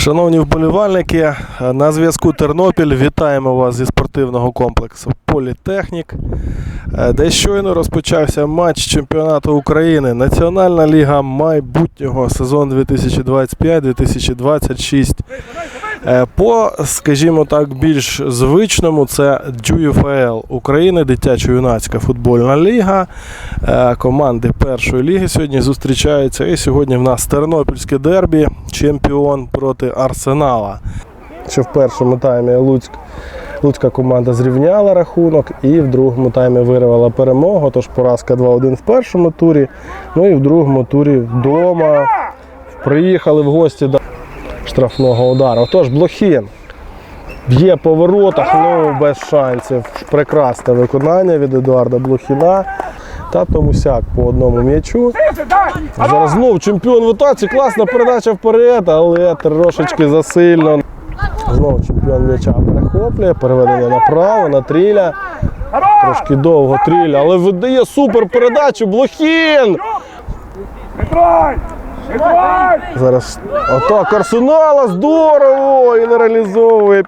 Шановні вболівальники, на зв'язку Тернопіль. Вітаємо вас зі спортивного комплексу Політехнік, е, де щойно розпочався матч чемпіонату України. Національна ліга майбутнього сезон 2025-2026. Е, По, скажімо так, більш звичному, це ДЮФЛ України, дитячо-юнацька футбольна ліга. Е, Команди першої ліги сьогодні зустрічаються. І сьогодні в нас Тернопільське дербі, чемпіон проти Арсенала. Що в першому таймі Луцьк, Луцька команда зрівняла рахунок і в другому таймі вирвала перемогу. Тож поразка 2-1 в першому турі. Ну і в другому турі вдома приїхали в гості штрафного удару. Тож Блохін б'є по воротах, ну без шансів. Прекрасне виконання від Едуарда Блохіна. Та Томусяк по одному м'ячу. Зараз знов чемпіон в атаці. Класна передача вперед, але трошечки засильно. Знову чемпіон м'яча перехоплює, переведення направо, на тріля. Трошки довго тріля, але видає супер передачу. Блохін! Зараз атака Арсенала, здорово! І не реалізовує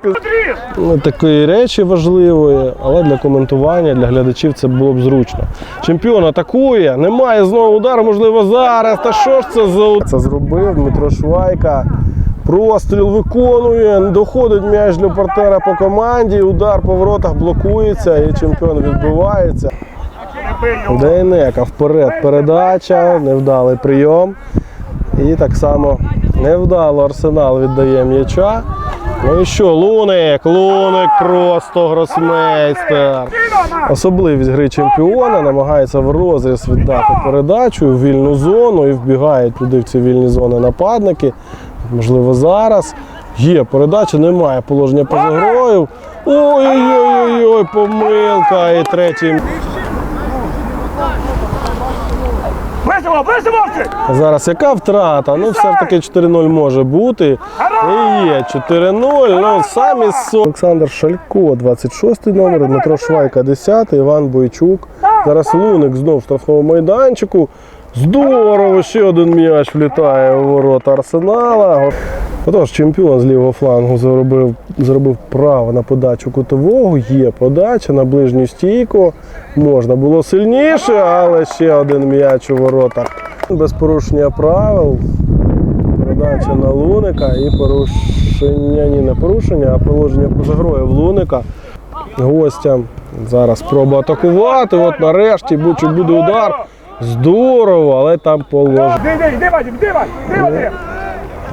ну, такої речі важливої, але для коментування, для глядачів це було б зручно. Чемпіон атакує, немає знову удару, можливо, зараз. Та що ж це за? Це зробив Дмитро Швайка. Простріл виконує, доходить м'яч для партнера по команді, удар по воротах блокується і чемпіон відбивається. Дейнека вперед передача, невдалий прийом. І так само невдало Арсенал віддає м'яча. Ну і що, Луник, Луник просто гросмейстер. Особливість гри чемпіона намагається в розріз віддати передачу в вільну зону і вбігають туди в ці вільні зони нападники. Можливо, зараз. Є передача, немає положення поза грою. Ой-ой-ой, помилка. І третій. Зараз яка втрата? Ну, все ж таки 4-0 може бути. І є 4-0. Ну, самі со. Олександр Шалько, 26 й номер, Дмитро Швайка, 10, Іван Бойчук. Зараз Луник знов в штрафному майданчику. Здорово! Ще один м'яч влітає у ворота Арсенала. Отож, чемпіон з лівого флангу зробив, зробив право на подачу кутового. Є подача на ближню стійку. Можна було сильніше, але ще один м'яч у воротах. Без порушення правил. Передача на Луника і порушення, ні, не порушення, а положення поза грою в Луника. Гостям зараз спроба атакувати. От нарешті буде удар. Здорово, але там йди,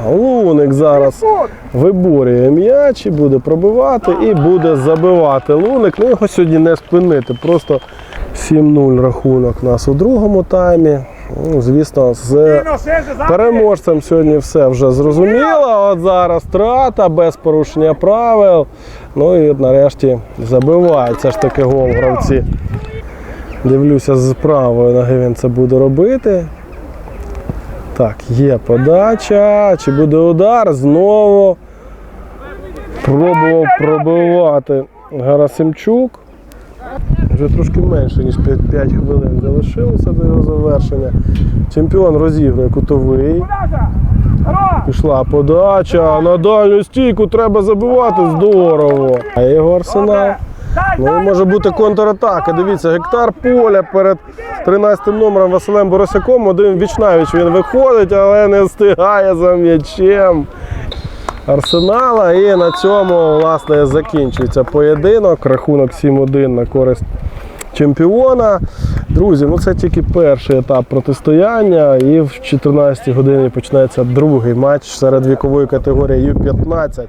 Луник зараз виборює м'яч і буде пробивати і буде забивати Луник. Ну його сьогодні не спинити. Просто 7-0 рахунок у нас у другому таймі. Ну, звісно, з переможцем сьогодні все вже зрозуміло. От зараз втрата без порушення правил. Ну і нарешті забивають. Це ж таки гол гравці. Дивлюся з правої ноги він це буде робити. Так, є подача. Чи буде удар? Знову пробував пробивати Гарасимчук. Вже трошки менше, ніж 5, 5 хвилин залишилося до його завершення. Чемпіон розігрує кутовий. Пішла подача. На дальню стійку треба забивати. Здорово. А його арсенал. Ну, може бути контратака. Дивіться, гектар поля перед 13-м номером Василем Боросяком. Один вічнавіч він виходить, але не встигає за м'ячем. Арсенала. І на цьому власне закінчується поєдинок. Рахунок 7-1 на користь чемпіона. Друзі, ну це тільки перший етап протистояння. І в 14-й годині почнеться другий матч серед вікової категорії Ю-15.